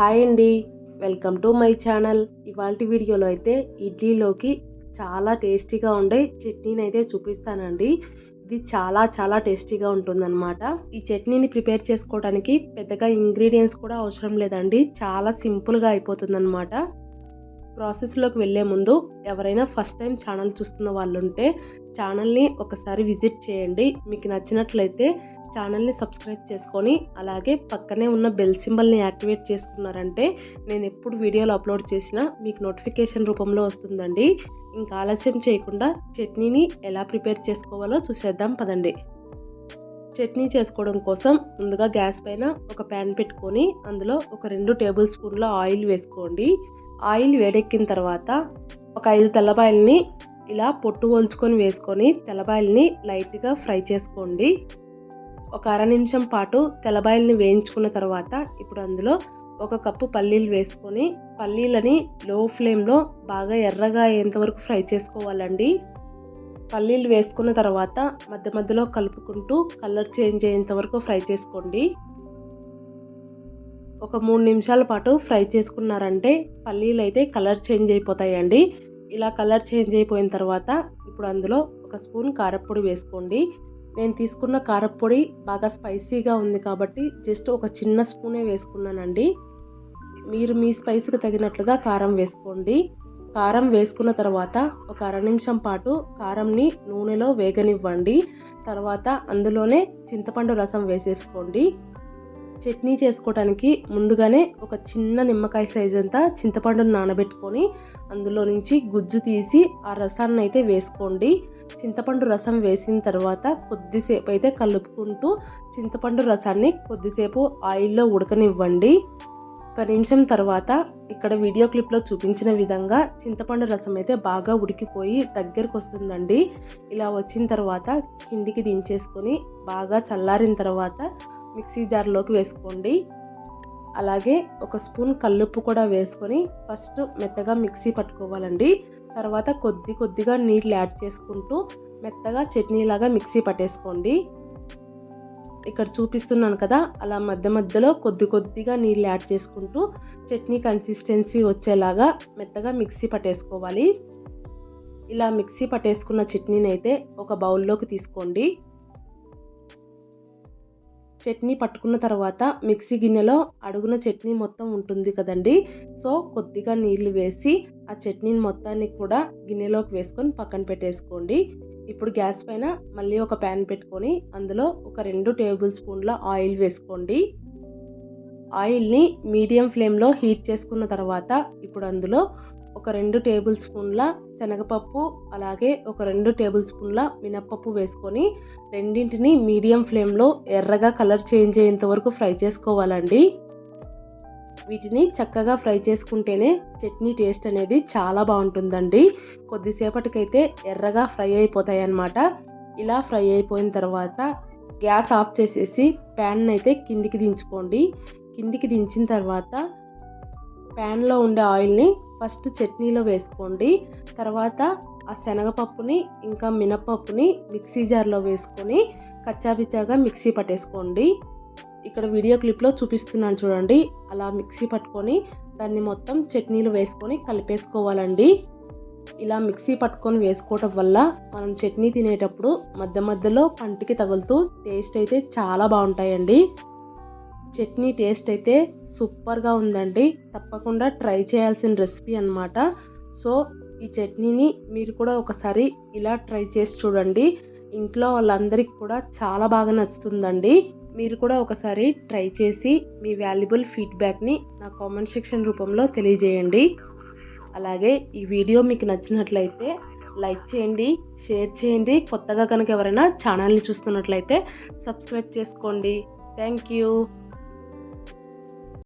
Hi అండి. Welcome to my channel. ఇవాళ వీడియోలో అయితే ఇడ్లీలోకి చాలా టేస్టీగా ఉండే చట్నీని అయితే చూపిస్తానండి. ఇది చాలా చాలా టేస్టీగా ఉంటుందన్నమాట. ఈ చట్నీని ప్రిపేర్ చేసుకోవడానికి పెద్దగా ఇంగ్రీడియంట్స్ కూడా అవసరం లేదండి. చాలా సింపుల్గా అయిపోతుందన్నమాట. ప్రాసెస్లోకి వెళ్ళే ముందు ఎవరైనా ఫస్ట్ టైం ఛానల్ చూస్తున్న వాళ్ళు ఉంటే ఛానల్ని ఒకసారి విజిట్ చేయండి. మీకు నచ్చినట్లయితే ఛానల్ని సబ్స్క్రైబ్ చేసుకొని అలాగే పక్కనే ఉన్న బెల్ సింబల్ని యాక్టివేట్ చేసుకున్నారంటే నేను ఎప్పుడు వీడియోలు అప్లోడ్ చేసినా మీకు నోటిఫికేషన్ రూపంలో వస్తుందండి. ఇంకా ఆలస్యం చేయకుండా చట్నీని ఎలా ప్రిపేర్ చేసుకోవాలో చూసేద్దాం పదండి. చట్నీ చేసుకోవడం కోసం ముందుగా గ్యాస్ పైన ఒక ప్యాన్ పెట్టుకొని అందులో ఒక రెండు టేబుల్ స్పూన్ల ఆయిల్ వేసుకోండి. ఆయిల్ వేడెక్కిన తర్వాత ఒక ఐదు తెల్లబాయల్ని ఇలా పొట్టు ఒలుచుకొని వేసుకొని తెల్లబాయల్ని లైట్గా ఫ్రై చేసుకోండి. ఒక అర నిమిషం పాటు తెల్లబాయల్ని వేయించుకున్న తర్వాత ఇప్పుడు అందులో ఒక కప్పు పల్లీలు వేసుకొని పల్లీలని లో ఫ్లేమ్లో బాగా ఎర్రగా అయ్యేంతవరకు ఫ్రై చేసుకోవాలండి. పల్లీలు వేసుకున్న తర్వాత మధ్య మధ్యలో కలుపుకుంటూ కలర్ చేంజ్ అయ్యేంత వరకు ఫ్రై చేసుకోండి. ఒక మూడు నిమిషాల పాటు ఫ్రై చేసుకున్నారంటే పల్లీలు అయితే కలర్ చేంజ్ అయిపోతాయండి. ఇలా కలర్ చేంజ్ అయిపోయిన తర్వాత ఇప్పుడు అందులో ఒక స్పూన్ కారప్పొడి వేసుకోండి. నేను తీసుకున్న కారపొడి బాగా స్పైసీగా ఉంది కాబట్టి జస్ట్ ఒక చిన్న స్పూనే వేసుకున్నానండి. మీరు మీ స్పైస్కి తగినట్లుగా కారం వేసుకోండి. కారం వేసుకున్న తర్వాత ఒక అర నిమిషం పాటు కారంని నూనెలో వేగనివ్వండి. తర్వాత అందులోనే చింతపండు రసం వేసేసుకోండి. చట్నీ చేసుకోవడానికి ముందుగానే ఒక చిన్న నిమ్మకాయ సైజ్ అంతా చింతపండును నానబెట్టుకొని అందులో నుంచి గుజ్జు తీసి ఆ రసాన్ని అయితే వేసుకోండి. చింతపండు రసం వేసిన తర్వాత కొద్దిసేపు అయితే కలుపుకుంటూ చింతపండు రసాన్ని కొద్దిసేపు ఆయిల్లో ఉడకనివ్వండి. ఒక నిమిషం తర్వాత ఇక్కడ వీడియో క్లిప్లో చూపించిన విధంగా చింతపండు రసం అయితే బాగా ఉడికిపోయి దగ్గరకు వస్తుందండి. ఇలా వచ్చిన తర్వాత కిందికి దించేసుకొని బాగా చల్లారిన తర్వాత మిక్సీ జార్లోకి వేసుకోండి. అలాగే ఒక స్పూన్ కల్లుప్పు కూడా వేసుకొని ఫస్ట్ మెత్తగా మిక్సీ పట్టుకోవాలండి. తర్వాత కొద్ది కొద్దిగా నీళ్ళు యాడ్ చేసుకుంటూ మెత్తగా చట్నీలాగా మిక్సీ పట్టేసుకోండి. ఇక్కడ చూపిస్తున్నాను కదా అలా మధ్య మధ్యలో కొద్ది కొద్దిగా నీళ్ళు యాడ్ చేసుకుంటూ చట్నీ కన్సిస్టెన్సీ వచ్చేలాగా మెత్తగా మిక్సీ పట్టేసుకోవాలి. ఇలా మిక్సీ పట్టేసుకున్న చట్నీని అయితే ఒక బౌల్లోకి తీసుకోండి. చట్నీ పట్టుకున్న తర్వాత మిక్సీ గిన్నెలో అడుగున చట్నీ మొత్తం ఉంటుంది కదండి సో కొద్దిగా నీళ్ళు వేసి ఆ చట్నీని మొత్తాన్ని కూడా గిన్నెలోకి వేసుకొని పక్కన పెట్టేసుకోండి. ఇప్పుడు గ్యాస్ పైన మళ్ళీ ఒక ప్యాన్ పెట్టుకొని అందులో ఒక రెండు టేబుల్ స్పూన్ల ఆయిల్ వేసుకోండి. ఆయిల్ని మీడియం ఫ్లేమ్లో హీట్ చేసుకున్న తర్వాత ఇప్పుడు అందులో ఒక రెండు టేబుల్ స్పూన్ల శనగపప్పు అలాగే ఒక రెండు టేబుల్ స్పూన్ల మినప్పప్పు వేసుకొని రెండింటిని మీడియం ఫ్లేమ్లో ఎర్రగా కలర్ చేంజ్ అయ్యేంత వరకు ఫ్రై చేసుకోవాలండి. వీటిని చక్కగా ఫ్రై చేసుకుంటేనే చట్నీ టేస్ట్ అనేది చాలా బాగుంటుందండి. కొద్దిసేపటికైతే ఎర్రగా ఫ్రై అయిపోతాయి అన్నమాట. ఇలా ఫ్రై అయిపోయిన తర్వాత గ్యాస్ ఆఫ్ చేసేసి ప్యాన్ అయితే కిందికి దించుకోండి. కిందికి దించిన తర్వాత ప్యాన్లో ఉండే ఆయిల్ని ఫస్ట్ చట్నీలో వేసుకోండి. తర్వాత ఆ శనగపప్పుని ఇంకా మినపప్పుని మిక్సీ జార్లో వేసుకొని కచ్చాపిచ్చాగా మిక్సీ పట్టేసుకోండి. ఇక్కడ వీడియో క్లిప్లో చూపిస్తున్నాను చూడండి. అలా మిక్సీ పట్టుకొని దాన్ని మొత్తం చట్నీలు వేసుకొని కలిపేసుకోవాలండి. ఇలా మిక్సీ పట్టుకొని వేసుకోవటం వల్ల మనం చట్నీ తినేటప్పుడు మధ్య మధ్యలో పంటికి తగులుతూ టేస్ట్ అయితే చాలా బాగుంటాయండి. చట్నీ టేస్ట్ అయితే సూపర్గా ఉందండి. తప్పకుండా ట్రై చేయాల్సిన రెసిపీ అనమాట సో ఈ చట్నీని మీరు కూడా ఒకసారి ఇలా ట్రై చేసి చూడండి. ఇంట్లో వాళ్ళందరికీ కూడా చాలా బాగా నచ్చుతుందండి. మీరు కూడా ఒకసారి ట్రై చేసి మీ వాల్యుబుల్ ఫీడ్బ్యాక్ని నా కామెంట్ సెక్షన్ రూపంలో తెలియజేయండి. అలాగే ఈ వీడియో మీకు నచ్చినట్లయితే లైక్ చేయండి షేర్ చేయండి. కొత్తగా కనుక ఎవరైనా ఛానల్ని చూస్తున్నట్లయితే సబ్స్క్రైబ్ చేసుకోండి. Thank you.